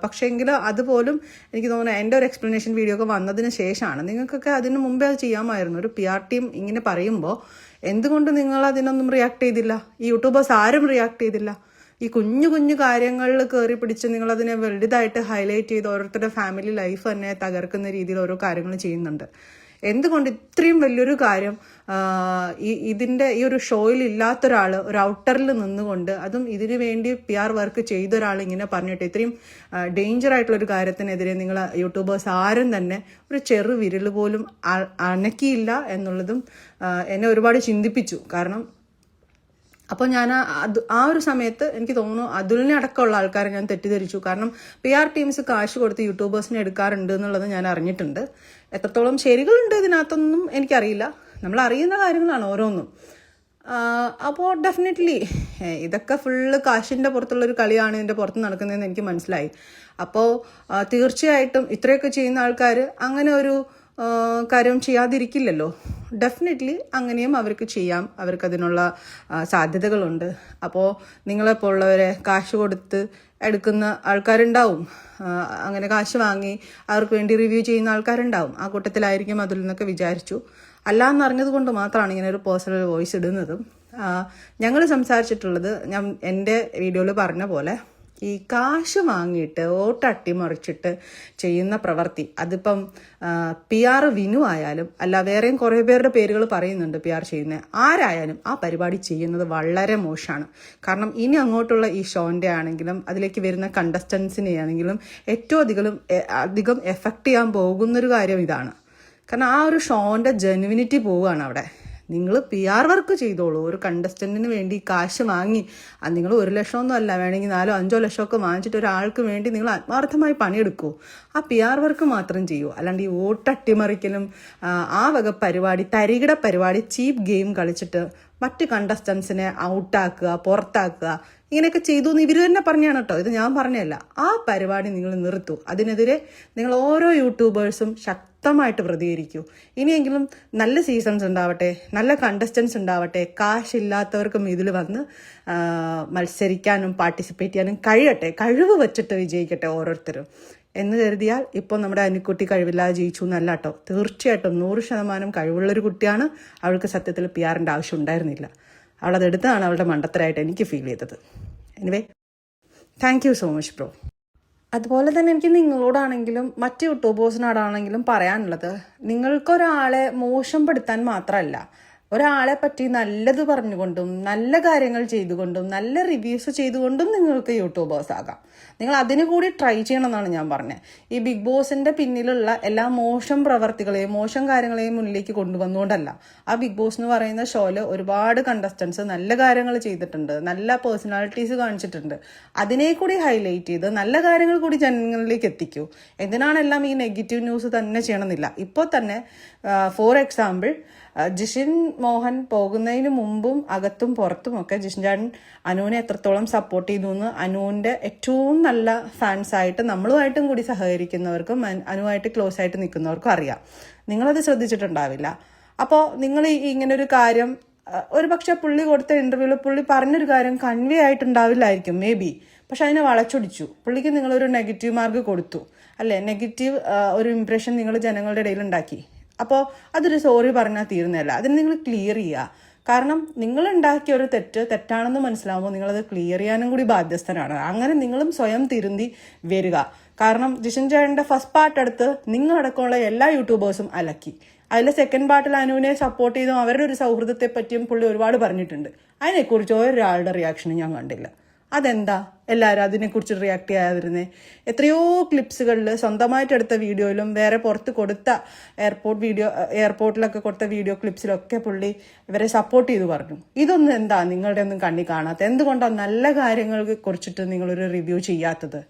പക്ഷേങ്കിൽ അതുപോലും എനിക്ക് തോന്നുന്നു എന്റെ ഒരു എക്സ്പ്ലനേഷൻ വീഡിയോ ഒക്കെ വന്നതിന് ശേഷമാണ്. നിങ്ങൾക്കൊക്കെ അതിന് മുമ്പേ അത് ചെയ്യാമായിരുന്നു. ഒരു പി ആർ ടീം ഇങ്ങനെ പറയുമ്പോൾ എന്തുകൊണ്ട് നിങ്ങൾ അതിനൊന്നും റിയാക്ട് ചെയ്തില്ല? ഈ യൂട്യൂബേഴ്സ് ആരും റിയാക്ട് ചെയ്തില്ല? ഈ കുഞ്ഞു കുഞ്ഞു കാര്യങ്ങളിൽ കയറി പിടിച്ച് നിങ്ങളതിനെ വലുതായിട്ട് ഹൈലൈറ്റ് ചെയ്ത് ഓരോരുത്തരുടെ ഫാമിലി ലൈഫ് തന്നെ തകർക്കുന്ന രീതിയിൽ ഓരോ കാര്യങ്ങൾ ചെയ്യുന്നുണ്ട്. എന്തുകൊണ്ട് ഇത്രയും വലിയൊരു കാര്യം ഇതിന്റെ ഈ ഒരു ഷോയിൽ ഇല്ലാത്ത ഒരാൾ ഒരു ഔട്ടറിൽ നിന്നുകൊണ്ട് അതും ഇതിനു വേണ്ടി പി ആർ വർക്ക് ചെയ്ത ഒരാൾ ഇങ്ങനെ പറഞ്ഞിട്ട് ഇത്രയും ഡേഞ്ചർ ആയിട്ടുള്ള ഒരു കാര്യത്തിനെതിരെ നിങ്ങൾ യൂട്യൂബേഴ്സ് ആരും തന്നെ ഒരു ചെറു വിരൽ പോലും അണക്കിയില്ല എന്നുള്ളതും എന്നെ ഒരുപാട് ചിന്തിപ്പിച്ചു. കാരണം അപ്പോൾ ഞാൻ ആ ഒരു സമയത്ത് എനിക്ക് തോന്നുന്നു അതുലിനെ അടക്കമുള്ള ആൾക്കാരെ ഞാൻ തെറ്റിദ്ധരിച്ചു. കാരണം പി ആർ ടീംസ് കാശ് കൊടുത്ത് യൂട്യൂബേഴ്സിനെ എടുക്കാറുണ്ട് എന്നുള്ളത് ഞാൻ അറിഞ്ഞിട്ടുണ്ട്. എത്രത്തോളം ശരികളുണ്ട് ഇതിനകത്തൊന്നും എനിക്കറിയില്ല. നമ്മൾ അറിയുന്ന കാര്യങ്ങളാണ് ഓരോന്നും. അപ്പോൾ ഡെഫിനറ്റ്ലി ഇതൊക്കെ ഫുള്ള് കാശിന്റെ പുറത്തുള്ളൊരു കളിയാണ് ഇതിന്റെ പുറത്ത് നടക്കുന്നതെന്ന് എനിക്ക് മനസ്സിലായി. അപ്പോൾ തീർച്ചയായിട്ടും ഇത്രയൊക്കെ ചെയ്യുന്ന ആൾക്കാർ അങ്ങനെ ഒരു കാര്യം ചെയ്യാതിരിക്കില്ലല്ലോ. ഡെഫിനറ്റ്ലി അങ്ങനെയും അവർക്ക് ചെയ്യാം. അവർക്ക് അതിനുള്ള സാധ്യതകളുണ്ട്. അപ്പോൾ നിങ്ങളെപ്പോലുള്ളവരെ കാശ് കൊടുത്ത് എടുക്കുന്ന ആൾക്കാരുണ്ടാവും. അങ്ങനെ കാശ് വാങ്ങി അവർക്ക് വേണ്ടി റിവ്യൂ ചെയ്യുന്ന ആൾക്കാരുണ്ടാവും. ആ കൂട്ടത്തിലായിരിക്കും അതിൽ നിന്നൊക്കെ വിചാരിച്ചു. അല്ല എന്നറിഞ്ഞത് കൊണ്ട് മാത്രമാണ് ഇങ്ങനെ ഒരു പേഴ്സണൽ വോയിസ് ഇടുന്നതും. ഞങ്ങൾ സംസാരിച്ചിട്ടുള്ളത് ഞാൻ എന്റെ വീഡിയോയിൽ പറഞ്ഞ പോലെ ഈ കാശ് വാങ്ങിയിട്ട് വോട്ട് അട്ടിമറിച്ചിട്ട് ചെയ്യുന്ന പ്രവൃത്തി അതിപ്പം പി ആർ വിനു ആയാലും അല്ല വേറെയും കുറേ പേരുടെ പേരുകൾ പറയുന്നുണ്ട് പി ആർ ചെയ്യുന്ന. ആരായാലും ആ പരിപാടി ചെയ്യുന്നത് വളരെ മോശമാണ്. കാരണം ഇനി അങ്ങോട്ടുള്ള ഈ ഷോന്റെ ആണെങ്കിലും അതിലേക്ക് വരുന്ന കണ്ടസ്റ്റൻസിനെ ആണെങ്കിലും ഏറ്റവും അധികം അധികം എഫക്റ്റ് ചെയ്യാൻ പോകുന്നൊരു കാര്യം ഇതാണ്. കാരണം ആ ഒരു ഷോന്റെ ജെനുവിനിറ്റി പോവുകയാണ് അവിടെ. നിങ്ങൾ പി ആർ വർക്ക് ചെയ്തോളൂ. ഒരു കണ്ടസ്റ്റന്റിന് വേണ്ടി കാശ് വാങ്ങി. അത് നിങ്ങൾ ഒരു ലക്ഷമൊന്നും അല്ല. വേണമെങ്കിൽ നാലോ അഞ്ചോ ലക്ഷമൊക്കെ വാങ്ങിച്ചിട്ട് ഒരാൾക്ക് വേണ്ടി നിങ്ങൾ ആത്മാർത്ഥമായി പണിയെടുക്കൂ. ആ പി ആർ വർക്ക് മാത്രം ചെയ്യൂ. അല്ലാണ്ട് ഈ ആ, ആ വക പരിപാടി തരികിട പരിപാടി ചീപ്പ് ഗെയിം കളിച്ചിട്ട് മറ്റ് കണ്ടസ്റ്റൻസിനെ ഔട്ടാക്കുക പുറത്താക്കുക ഇങ്ങനെയൊക്കെ ചെയ്തു എന്ന് ഇവർ തന്നെ പറഞ്ഞാണ് കേട്ടോ ഇത് ഞാൻ പറഞ്ഞല്ല ആ പരിപാടി നിങ്ങൾ നിർത്തു. അതിനെതിരെ നിങ്ങൾ ഓരോ യൂട്യൂബേഴ്സും ശക്തമായിട്ട് പ്രതികരിക്കൂ. ഇനിയെങ്കിലും നല്ല സീസൺസ് ഉണ്ടാവട്ടെ നല്ല കണ്ടസ്റ്റൻസ് ഉണ്ടാവട്ടെ കാശില്ലാത്തവർക്കും ഇതിൽ വന്ന് മത്സരിക്കാനും പാർട്ടിസിപ്പേറ്റ് ചെയ്യാനും കഴിയട്ടെ കഴിവ് വെച്ചിട്ട് വിജയിക്കട്ടെ ഓരോരുത്തരും. എന്ന് കരുതിയാൽ ഇപ്പോൾ നമ്മുടെ അനിക്കുട്ടി കഴിവില്ലാതെ ജയിച്ചു എന്നല്ല കേട്ടോ തീർച്ചയായിട്ടും നൂറ് ശതമാനം കഴിവുള്ളൊരു കുട്ടിയാണ്. അവൾക്ക് സത്യത്തിൽ പി ആറിന്റെ ആവശ്യം ഉണ്ടായിരുന്നില്ല. അവളതെടുത്താണ് അവളുടെ മണ്ടത്തരായിട്ട് എനിക്ക് ഫീൽ ചെയ്തത്. Anyway thank you so much bro അതുപോലെ തന്നെ എനിക്ക് നിങ്ങളോടാണെങ്കിലും മറ്റ് യൂട്യൂബേഴ്സിനോടാണെങ്കിലും പറയാനുള്ളത് നിങ്ങൾക്കൊരാളെ മോശപ്പെടുത്താൻ മാത്രമല്ല ഒരാളെ പറ്റി നല്ലത് പറഞ്ഞുകൊണ്ടും നല്ല കാര്യങ്ങൾ ചെയ്തുകൊണ്ടും നല്ല റിവ്യൂസ് ചെയ്തുകൊണ്ടും നിങ്ങൾക്ക് യൂട്യൂബേഴ്സ് ആകാം നിങ്ങൾ അതിനു കൂടി ട്രൈ ചെയ്യണം എന്നാണ് ഞാൻ പറഞ്ഞത് ഈ ബിഗ് ബോസിന്റെ പിന്നിലുള്ള എല്ലാ മോശം പ്രവർത്തികളെയും മോശം കാര്യങ്ങളെയും മുന്നിലേക്ക് കൊണ്ടുവന്നുകൊണ്ടല്ല. ആ ബിഗ് ബോസ് എന്ന് പറയുന്ന ഷോയിൽ ഒരുപാട് കണ്ടസ്റ്റൻസ് നല്ല കാര്യങ്ങൾ ചെയ്തിട്ടുണ്ട് നല്ല പേഴ്സണാലിറ്റീസ് കാണിച്ചിട്ടുണ്ട്. അതിനെ കൂടി ഹൈലൈറ്റ് ചെയ്ത് നല്ല കാര്യങ്ങൾ കൂടി ജനങ്ങളിലേക്ക് എത്തിക്കൂ. എന്തിനാണെല്ലാം ഈ നെഗറ്റീവ് ന്യൂസ് തന്നെ ചെയ്യണമെന്നില്ല. ഇപ്പോൾ തന്നെ ഫോർ എക്സാമ്പിൾ ജിഷിൻ മോഹൻ പോകുന്നതിന് മുമ്പും അകത്തും പുറത്തും ഒക്കെ ജിഷിൻ ചാടൻ അനുവിനെ എത്രത്തോളം സപ്പോർട്ട് ചെയ്തു എന്ന് അനുവിന്റെ ഏറ്റവും നല്ല ഫാൻസ് ആയിട്ട് നമ്മളുമായിട്ടും കൂടി സഹകരിക്കുന്നവർക്കും അനുവായിട്ട് ക്ലോസ് ആയിട്ട് നിൽക്കുന്നവർക്കും അറിയാം. നിങ്ങളത് ശ്രദ്ധിച്ചിട്ടുണ്ടാവില്ല. അപ്പോൾ നിങ്ങൾ ഇങ്ങനെ ഒരു കാര്യം ഒരു പക്ഷെ പുള്ളി കൊടുത്ത ഇന്റർവ്യൂവിൽ പുള്ളി പറഞ്ഞൊരു കാര്യം കൺവേ ആയിട്ടുണ്ടാവില്ലായിരിക്കും മേ ബി പക്ഷെ അതിനെ വളച്ചൊടിച്ചു. പുള്ളിക്ക് നിങ്ങളൊരു നെഗറ്റീവ് മാർക്ക് കൊടുത്തു. അല്ലേ? നെഗറ്റീവ് ഒരു ഇംപ്രഷൻ നിങ്ങൾ ജനങ്ങളുടെ ഇടയിൽ ഉണ്ടാക്കി. അപ്പോൾ അതൊരു സോറി പറഞ്ഞാൽ തീരുന്നതല്ല. അതിന് നിങ്ങൾ ക്ലിയർ ചെയ്യുക കാരണം നിങ്ങൾ ഉണ്ടാക്കിയ ഒരു തെറ്റ് തെറ്റാണെന്ന് മനസ്സിലാവുമ്പോൾ നിങ്ങളത് ക്ലിയർ ചെയ്യാനും കൂടി ബാധ്യസ്ഥനാണ്. അങ്ങനെ നിങ്ങളും സ്വയം തിരുന്തി വരിക. കാരണം ജിഷൻ ചേട്ടന്റെ ഫസ്റ്റ് പാർട്ട് എടുത്ത് നിങ്ങളടക്കമുള്ള എല്ലാ യൂട്യൂബേഴ്സും അലക്കി. അതിലെ സെക്കൻഡ് പാർട്ടിൽ അനുവിനെ സപ്പോർട്ട് ചെയ്തും അവരുടെ ഒരു സൗഹൃദത്തെ പറ്റിയും പുള്ളി ഒരുപാട് പറഞ്ഞിട്ടുണ്ട്. അതിനെക്കുറിച്ച് ഒരാളുടെ റിയാക്ഷനും ഞാൻ കണ്ടില്ല. അതെന്താ? എല്ലാവരും അതിനെക്കുറിച്ച് റിയാക്ട് ചെയ്യാതിരുന്നേ. എത്രയോ ക്ലിപ്സുകളിൽ സ്വന്തമായിട്ട് എടുത്ത വീഡിയോയിലും വേറെ പുറത്ത് കൊടുത്ത എയർപോർട്ട് വീഡിയോ എയർപോർട്ടിലൊക്കെ കൊടുത്ത വീഡിയോ ക്ലിപ്സിലൊക്കെ പുള്ളി ഇവരെ സപ്പോർട്ട് ചെയ്തു പറഞ്ഞു. ഇതൊന്നും എന്താ നിങ്ങളുടെ ഒന്നും കണ്ണി കാണാത്ത? എന്തുകൊണ്ടാണ് നല്ല കാര്യങ്ങൾക്ക് കുറിച്ചിട്ട് നിങ്ങളൊരു റിവ്യൂ ചെയ്യാത്തത്?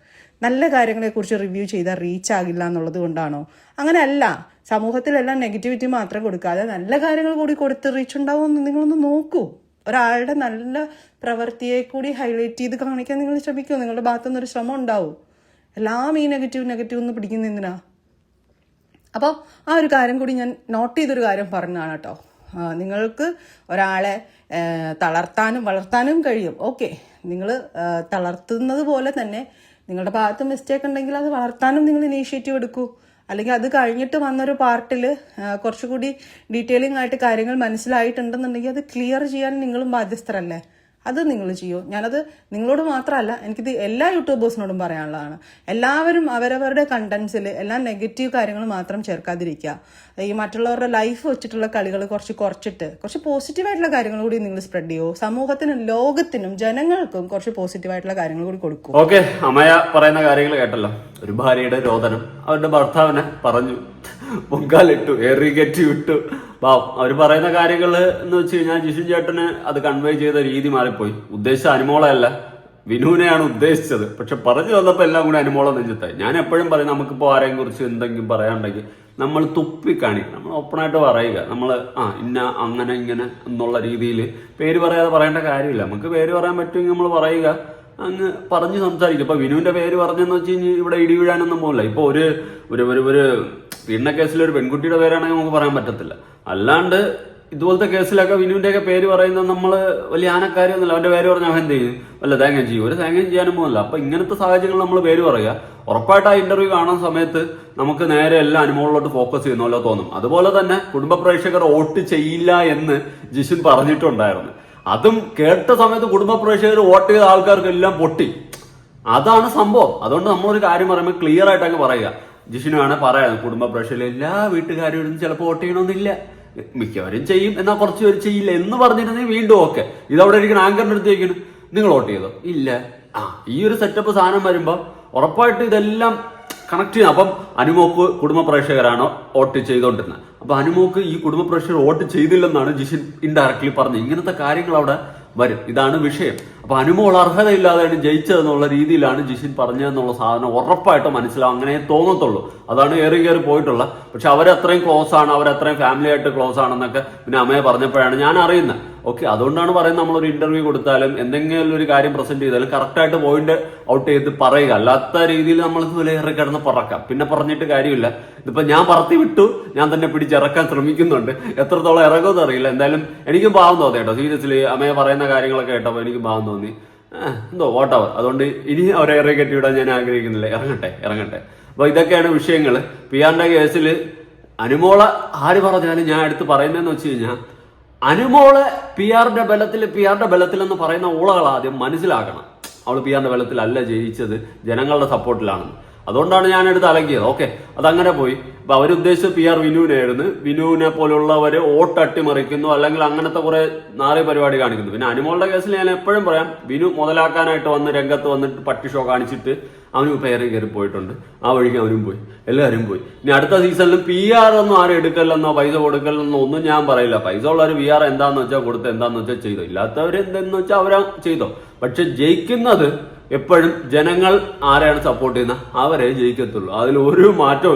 നല്ല കാര്യങ്ങളെക്കുറിച്ച് റിവ്യൂ ചെയ്താൽ റീച്ച് ആകില്ല എന്നുള്ളത് കൊണ്ടാണോ? അങ്ങനെയല്ല. സമൂഹത്തിലെല്ലാം നെഗറ്റിവിറ്റി മാത്രം കൊടുക്കാതെ നല്ല കാര്യങ്ങൾ കൂടി കൊടുത്ത് റീച്ച് ഉണ്ടാവുമെന്ന് നിങ്ങളൊന്ന് നോക്കൂ. ഒരാളുടെ നല്ല പ്രവൃത്തിയെ കൂടി ഹൈലൈറ്റ് ചെയ്ത് കാണിക്കാൻ നിങ്ങൾ ശ്രമിക്കുമോ നിങ്ങളുടെ ഭാഗത്തുനിന്ന് ഒരു ശ്രമം ഉണ്ടാവും. എല്ലാം ഈ നെഗറ്റീവ് നെഗറ്റീവ് ഒന്ന് പിടിക്കുന്ന എന്തിനാ? അപ്പോൾ ആ ഒരു കാര്യം കൂടി ഞാൻ നോട്ട് ചെയ്തൊരു കാര്യം പറഞ്ഞതാണ് കേട്ടോ. നിങ്ങൾക്ക് ഒരാളെ തളർത്താനും വളർത്താനും കഴിയും. ഓക്കെ. നിങ്ങൾ തളർത്തുന്നത് പോലെ തന്നെ നിങ്ങളുടെ ഭാഗത്ത് മിസ്റ്റേക്ക് ഉണ്ടെങ്കിൽ അത് വളർത്താനും നിങ്ങൾ ഇനീഷ്യേറ്റീവ് എടുക്കൂ. അല്ലെങ്കിൽ അത് കഴിഞ്ഞിട്ട് വന്നൊരു പാർട്ടിൽ കുറച്ചുകൂടി ഡീറ്റെയിലിംഗ് ആയിട്ട് കാര്യങ്ങൾ മനസ്സിലായിട്ടുണ്ടെന്നുണ്ടെങ്കിൽ അത് ക്ലിയർ ചെയ്യാൻ നിങ്ങളും ബാധ്യസ്ഥരല്ലേ? അത് നിങ്ങൾ ചെയ്യൂ. ഞാനത് നിങ്ങളോട് മാത്രമല്ല എനിക്കിത് എല്ലാ യൂട്യൂബേഴ്സിനോടും പറയാനുള്ളതാണ്. എല്ലാവരും അവരവരുടെ കണ്ടന്റ്സിൽ എല്ലാ നെഗറ്റീവ് കാര്യങ്ങൾ മാത്രം ചേർക്കാതിരിക്കുക. ഈ മറ്റുള്ളവരുടെ ലൈഫ് വെച്ചിട്ടുള്ള കളികൾ കുറച്ച് കുറച്ചിട്ട് കുറച്ച് പോസിറ്റീവായിട്ടുള്ള കാര്യങ്ങൾ കൂടി നിങ്ങൾ സ്പ്രെഡ് ചെയ്യൂ. സമൂഹത്തിനും ലോകത്തിനും ജനങ്ങൾക്കും കുറച്ച് പോസിറ്റീവായിട്ടുള്ള കാര്യങ്ങൾ കൂടി കൊടുക്കും. ഓക്കെ അമ്മയ പറയുന്ന കാര്യങ്ങൾ കേട്ടല്ലോ. ഒരു ഭാര്യയുടെ രോദനം അവരുടെ ഭർത്താവിനെ പറഞ്ഞു പൊങ്കാലിട്ടു എറികറ്റി വിട്ടു. ബാ അവർ പറയുന്ന കാര്യങ്ങൾ എന്ന് വെച്ച് കഴിഞ്ഞാൽ ജിഷു ചേട്ടന് അത് കൺവേ ചെയ്ത രീതി മാറിപ്പോയി. ഉദ്ദേശിച്ച അനുമോളയല്ല. വിനുവിനെയാണ് ഉദ്ദേശിച്ചത്. പക്ഷെ പറഞ്ഞു വന്നപ്പോൾ എല്ലാം കൂടി അനുമോളം നെഞ്ചത്തായി. ഞാൻ എപ്പോഴും പറയും നമുക്കിപ്പോൾ ആരെയും കുറിച്ച് എന്തെങ്കിലും പറയാനുണ്ടെങ്കിൽ നമ്മൾ തുപ്പി കാണിക്കണം നമ്മൾ ഓപ്പണായിട്ട് പറയുക. നമ്മൾ ആ ഇന്ന അങ്ങനെ ഇങ്ങനെ എന്നുള്ള രീതിയിൽ പേര് പറയാതെ പറയേണ്ട കാര്യമില്ല. നമുക്ക് പേര് പറയാൻ പറ്റുമെങ്കിൽ നമ്മൾ പറയുക. അങ്ങ് പറഞ്ഞ് സംസാരിക്കും. ഇപ്പൊ വിനുവിന്റെ പേര് പറഞ്ഞെന്ന് വെച്ച് കഴിഞ്ഞാൽ ഇവിടെ ഇടി വീഴാനൊന്നും പോകില്ല ഇപ്പൊ ഒരു ഒരു ഒരു പീഡന കേസിൽ ഒരു പെൺകുട്ടിയുടെ പേരാണെങ്കിൽ നമുക്ക് പറയാൻ പറ്റത്തില്ല. അല്ലാണ്ട് ഇതുപോലത്തെ കേസിലൊക്കെ വിനുവിന്റെ ഒക്കെ പേര് പറയുന്നത് നമ്മൾ വലിയ ആനക്കാരൊന്നുമില്ല അവന്റെ പേര് പറഞ്ഞാൽ അവൻ എന്ത് ചെയ്യും? വല്ല തേങ്ങയും ചെയ്യും. ഒരു തേങ്ങയും ചെയ്യാനും പോകുന്നില്ല. അപ്പൊ ഇങ്ങനത്തെ സാഹചര്യങ്ങൾ നമ്മൾ പേര് പറയുക. ഉറപ്പായിട്ട് ആ ഇന്റർവ്യൂ കാണുന്ന സമയത്ത് നമുക്ക് നേരെ എല്ലാം അനുമോളിലോട്ട് ഫോക്കസ് ചെയ്യുന്ന പോലെ തോന്നും. അതുപോലെ തന്നെ കുടുംബ പ്രേക്ഷകർ വോട്ട് ചെയ്യില്ല എന്ന് ജിഷിൻ പറഞ്ഞിട്ടുണ്ടായിരുന്നു. അതും കേട്ട സമയത്ത് കുടുംബ പ്രേക്ഷകർ വോട്ട് ചെയ്ത ആൾക്കാർക്കെല്ലാം പൊട്ടി. അതാണ് സംഭവം. അതുകൊണ്ട് നമ്മളൊരു കാര്യം പറയുമ്പോൾ ക്ലിയർ ആയിട്ട് അങ്ങ് പറയുക. ജിഷിനാണ് പറയാം കുടുംബ പ്രേക്ഷകരിൽ എല്ലാ വീട്ടുകാരും ചിലപ്പോൾ വോട്ട് ചെയ്യണമെന്നില്ല മിക്കവരും ചെയ്യും എന്നാൽ കുറച്ച് പേര് ചെയ്യില്ല എന്ന് പറഞ്ഞിരുന്നെങ്കിൽ വീണ്ടും ഓക്കെ. ഇതവിടെ ഇരിക്കുന്ന ആങ്കറിന്റെ അടുത്ത് ചോദിക്കുന്നു നിങ്ങൾ വോട്ട് ചെയ്തോ? ഇല്ല. ആ ഈ ഒരു സെറ്റപ്പ് സാധനം വരുമ്പോൾ ഉറപ്പായിട്ട് ഇതെല്ലാം കണക്ട് ചെയ്യുന്നത് അപ്പം അനുമോക്ക് കുടുംബ പ്രേക്ഷകരാണ് വോട്ട് ചെയ്തുകൊണ്ടിരുന്നത് അപ്പൊ അനുമോക്ക് ഈ കുടുംബ പ്രേക്ഷകർ വോട്ട് ചെയ്തില്ലെന്നാണ് ജിഷിൻ ഇൻഡയറക്ട്ലി പറഞ്ഞത്. ഇങ്ങനത്തെ കാര്യങ്ങൾ അവിടെ വരും. ഇതാണ് വിഷയം. അപ്പൊ അനുമോൾ അർഹതയില്ലാതെയാണ് ജയിച്ചതെന്നുള്ള രീതിയിലാണ് ജിഷിൻ പറഞ്ഞതെന്നുള്ള സാധനം ഉറപ്പായിട്ടും മനസ്സിലാവും. അങ്ങനെ തോന്നത്തുള്ളൂ. അതാണ് ഏറി കയറി പോയിട്ടുള്ള. പക്ഷെ അവരത്രയും ക്ലോസ് ആണ് അവരത്രയും ഫാമിലി ആയിട്ട് ക്ലോസ് ആണെന്നൊക്കെ പിന്നെ അമ്മയെ പറഞ്ഞപ്പോഴാണ് ഞാൻ അറിയുന്നത്. ഓക്കെ അതുകൊണ്ടാണ് പറയുന്നത് നമ്മളൊരു ഇന്റർവ്യൂ കൊടുത്താലും എന്തെങ്കിലും ഒരു കാര്യം പ്രസന്റ് ചെയ്താലും കറക്റ്റായിട്ട് പോയിന്റ് ഔട്ട് ചെയ്ത് പറയുക. അല്ലാത്ത രീതിയിൽ നമ്മൾ ഏറി കിടന്ന് പറക്കാം. പിന്നെ പറഞ്ഞിട്ട് കാര്യമില്ല. ഇതിപ്പോ ഞാൻ പറത്തി വിട്ടു. ഞാൻ തന്നെ പിടിച്ചിറക്കാൻ ശ്രമിക്കുന്നുണ്ട്. എത്രത്തോളം ഇറങ്ങുമെന്ന് അറിയില്ല. എന്തായാലും എനിക്കും ഭാവം തോന്നി കേട്ടോ സീരിയസ്ലി അമ്മയെ പറയുന്ന കാര്യങ്ങളൊക്കെ കേട്ടപ്പോൾ എനിക്ക് ഭാവം തോന്നി. ഏഹ്, എന്തോ വാട്ട് അവർ അതുകൊണ്ട് ഇനി അവരെ ഇറങ്ങി കെട്ടിവിടാൻ ഞാൻ ആഗ്രഹിക്കുന്നില്ല. ഇറങ്ങട്ടെ ഇറങ്ങട്ടെ. അപ്പൊ ഇതൊക്കെയാണ് വിഷയങ്ങൾ. പി ആറിന്റെ കേസിൽ അനുമോള ആര് പറഞ്ഞാലും ഞാൻ എടുത്ത് പറയുന്നതെന്ന് വെച്ച് കഴിഞ്ഞാൽ അനുമോൾ പി ആറിന്റെ ബലത്തിൽ പി ആറിന്റെ ബലത്തിൽ എന്ന് പറയുന്ന ഓളകൾ ആദ്യം മനസ്സിലാക്കണം. അവൾ പി ആറിന്റെ ബലത്തിലല്ല ജയിച്ചത് ജനങ്ങളുടെ സപ്പോർട്ടിലാണെന്ന് അതുകൊണ്ടാണ് ഞാൻ എടുത്ത് അലക്കിയത്. ഓക്കെ അതങ്ങനെ പോയി. അപ്പൊ അവരുദ്ദേശിച്ച പി ആർ വിനുവിനായിരുന്നു. വിനുവിനെ പോലുള്ളവര് വോട്ട് അട്ടിമറിക്കുന്നു അല്ലെങ്കിൽ അങ്ങനത്തെ കുറെ നാളെ പരിപാടി കാണിക്കുന്നു. പിന്നെ അനുമോളുടെ കേസിൽ ഞാൻ എപ്പോഴും പറയാം വിനു മുതലാക്കാനായിട്ട് വന്ന് രംഗത്ത് വന്നിട്ട് പട്ടി ഷോ കാണിച്ചിട്ട് അവനും പേര് കയറി പോയിട്ടുണ്ട്. ആ വഴിക്ക് അവനും പോയി. എല്ലാവരും പോയി. ഇനി അടുത്ത സീസണിൽ പി ആർ ഒന്നും ആരും എടുക്കല്ലെന്നോ പൈസ കൊടുക്കലെന്നോ ഒന്നും ഞാൻ പറയില്ല. പൈസ ഉള്ളവർ പി ആർ എന്താന്ന് വെച്ചാൽ കൊടുത്ത് എന്താന്ന് വെച്ചാൽ ചെയ്തോ. ഇല്ലാത്തവർ എന്തെന്ന് വെച്ചാൽ അവരാ ചെയ്തോ. പക്ഷെ ജയിക്കുന്നത് എപ്പോഴും ജനങ്ങൾ ആരെയാണ് സപ്പോർട്ട് ചെയ്യുന്നത് അവരെ ജയിക്കത്തുള്ളൂ. അതിൽ ഒരു മാറ്റവും